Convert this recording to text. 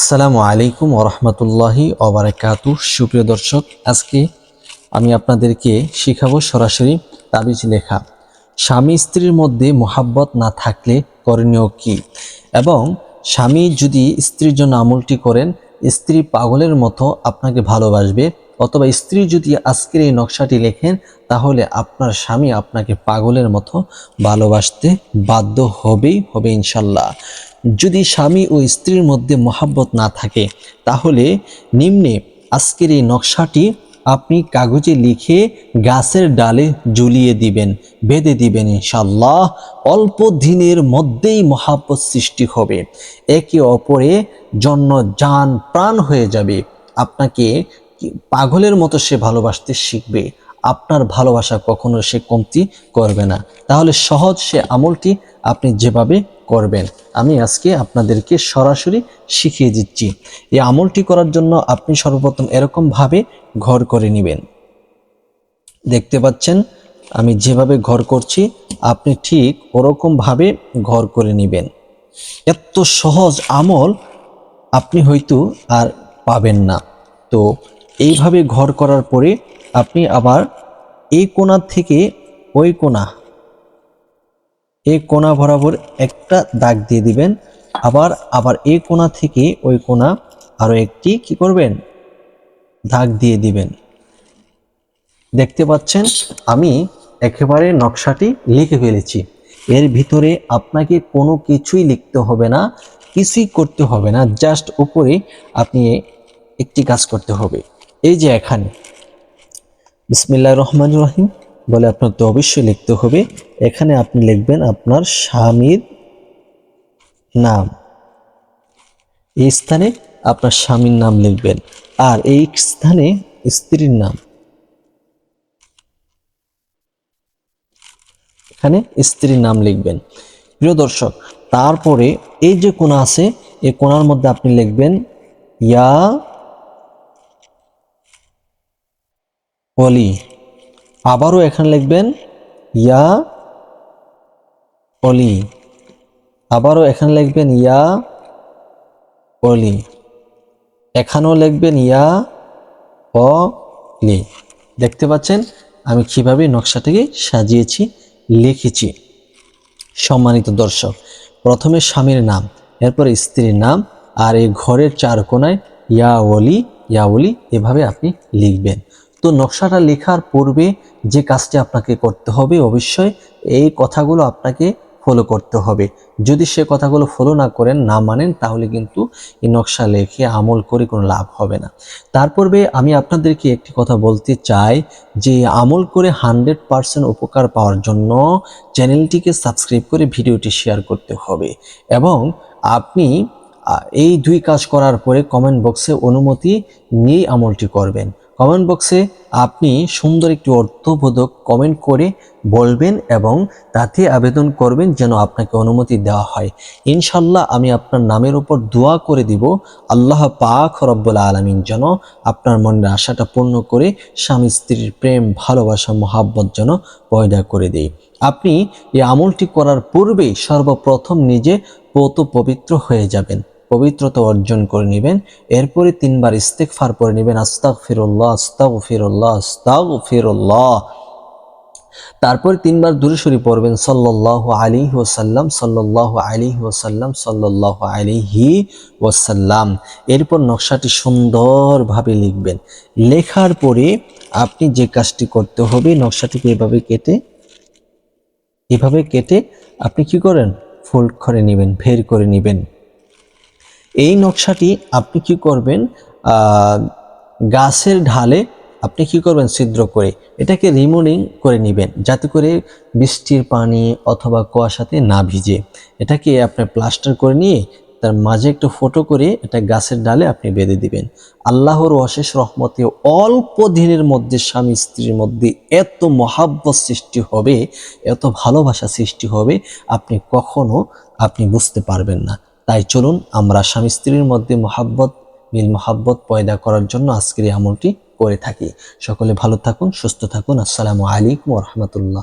আসসালামু আলাইকুম ওরহমতুল্লাহি ওবরাকাতু সুপ্রিয় দর্শক, আজকে আমি আপনাদেরকে শিখাবো সরাসরি তাবিজ লেখা। স্বামী স্ত্রীর মধ্যে মোহাব্বত না থাকলে করণীয় কি? এবং স্বামী যদি স্ত্রীর জন্য আমলটি করেন, স্ত্রী পাগলের মতো আপনাকে ভালোবাসবে অথবা স্ত্রী যদি আজকের এই নকশাটি লেখেন, তাহলে আপনার স্বামী আপনাকে পাগলের মতো ভালোবাসতে বাধ্য হবেই, হবে ইনশাল্লাহ। যদি স্বামী ও স্ত্রীর মধ্যে মহাব্বত না থাকে, তাহলে নিম্নে আজকের এই নকশাটি আপনি কাগজে লিখে গাছের ডালে ঝুলিয়ে দিবেন, বেঁধে দিবেন ইনশাল্লাহ। অল্প দিনের মধ্যেই মহাব্বত সৃষ্টি হবে। একে অপরে জন্য যান প্রাণ হয়ে যাবে। আপনাকে পাগলের মতো সে ভালোবাসতে শিখবে? আপনার ভালোবাসা কখনো সে কমতি করবে না। তাহলে সহজ সে আমলটি আপনি যেভাবে করবেন। আমি আজকে আপনাদেরকে সরাসরি শিখিয়ে দিচ্ছি। এই আমলটি করার জন্য আপনি সর্বপ্রথম এরকমভাবে ঘর করে নেবেন। দেখতে পাচ্ছেন, আমি যেভাবে ঘর করছি, আপনি ঠিক ওরকমভাবে ঘর করে নেবেন। এত সহজ আমল আপনি হয়তো আর পাবেন না। তো এইভাবে ঘর করার পরে আপনি আবার এই কোণা থেকে ওই কোণা, এই কোণা বরাবর একটা দাগ দিয়ে দিবেন। আবার আবার এই কোণা থেকে ওই কোণা আরও একটি কি করবেন? দাগ দিয়ে দিবেন। দেখতে পাচ্ছেন, আমি একেবারে নকশাটি লিখে ফেলেছি। এর ভিতরে আপনাকে কোনো কিছুই লিখতে হবে না, কিছুই করতে হবে না, জাস্ট উপরে আপনি একটি কাজ করতে হবে। এই যে এখানে। বিসমিল্লাহ রহমান রহিম বলে আপনার তো অবশ্যই লিখতে হবে। এখানে আপনি লিখবেন আপনার স্বামীর নাম। এই স্থানে আপনার স্বামীর নাম লিখবেন। আর এই স্থানে স্ত্রীর নাম। এখানে স্ত্রীর নাম লিখবেন। প্রিয় দর্শক, তারপরে এই যে কোনা আছে, এই কোনার মধ্যে আপনি লিখবেন, ইয়া অলি আবারও এখানে লিখবেন, ইয়া অলি আবারও এখানে লিখবেন, ইয়া অলি এখানেও লিখবেন, ইয়া অলি দেখতে পাচ্ছেন, আমি কীভাবে নকশাটাকে সাজিয়েছি, লিখেছি। সম্মানিত দর্শক, প্রথমে স্বামীর নাম, এরপরে স্ত্রীর নাম, আর এই ঘরের চার কোনায় ইয়া ওলি ইয়া ওলি এভাবে আপনি লিখবেন। তো নকশাটা লেখার পূর্বে যে কাজটি আপনাকে করতে হবে অবশ্যই এই কথাগুলো আপনাকে ফলো করতে হবে। যদি সে কথাগুলো ফলো না করেন, না মানেন, তাহলে কিন্তু এই নকশা লেখে আমল করে কোনো লাভ হবে না। তার পূর্বে আমি আপনাদেরকে একটি কথা বলতে চাই যে আমল করে হান্ড্রেড পারসেন্ট উপকার পাওয়ার জন্য চ্যানেলটিকে সাবস্ক্রাইব করে ভিডিওটি শেয়ার করতে হবে এবং আপনি এই দুই কাজ করার পরে কমেন্ট বক্সে অনুমতি নিয়েই আমলটি করবেন। কমেন্ট বক্সে আপনি সুন্দর একটি অর্থবোধক কমেন্ট করে বলবেন এবং তাতে আবেদন করবেন যেন আপনাকে অনুমতি দেওয়া হয়। ইনশাল্লাহ আমি আপনার নামের উপর দোয়া করে দিব। আল্লাহ পাক রব্বুল আলমিন যেন আপনার মনের আশাটা পূর্ণ করে স্বামী স্ত্রীর প্রেম, ভালোবাসা, মহাব্বত যেন পয়দা করে দেয়। আপনি এই আমলটি করার পূর্বেই সর্বপ্রথম নিজে পৌত পবিত্র হয়ে যাবেন। পবিত্রতা অর্জন করে নেবেন। এরপরে তিনবার ইস্তেকফার পরে নেবেন। আস্তাক ফিরুল্লাহ আস্তাক ফিরুল্লাহ আস্তাক ফিরুল্লাহ তারপর তিনবার দূরে সরি পড়বেন। সাল্লাহ আলী ওসাল্লাম সাল্লাহ আলী ওসাল্লাম সাল্লাহ আলিহি ওসাল্লাম এরপর নকশাটি সুন্দরভাবে লিখবেন। লেখার পরে আপনি যে কাজটি করতে হবে, নকশাটিকে এভাবে কেটে এভাবে কেটে আপনি কি করেন? ফোল্ড করে নেবেন ফের করে নেবেন। এই নকশাটি আপনি কি করবেন? গাছের ঢালে আপনি কি করবেন? ছিদ্র করে এটাকে রিমুভিং করে নেবেন। যাতে করে বৃষ্টির পানি অথবা কুয়াশাতে না ভিজে। এটাকে আপনি প্লাস্টার করে নিয়ে তার মাঝে একটু ফটো করে এটা গাছের ডালে আপনি বেঁধে দিবেন। আল্লাহর অশেষ রহমতে অল্প দিনের মধ্যে স্বামী স্ত্রীর মধ্যে এত মহাব্বত সৃষ্টি হবে, এত ভালোবাসা সৃষ্টি হবে, আপনি কখনো আপনি বুঝতে পারবেন না। তাই চলুন আমরা স্বামী স্ত্রীর মধ্যে মহাব্বত, মিল মহাব্বত পয়দা করার জন্য আজকের এই আমলটি করে থাকি। সকলে ভালো থাকুন, সুস্থ থাকুন। আসসালামু আলাইকুম রহমতুল্লাহ।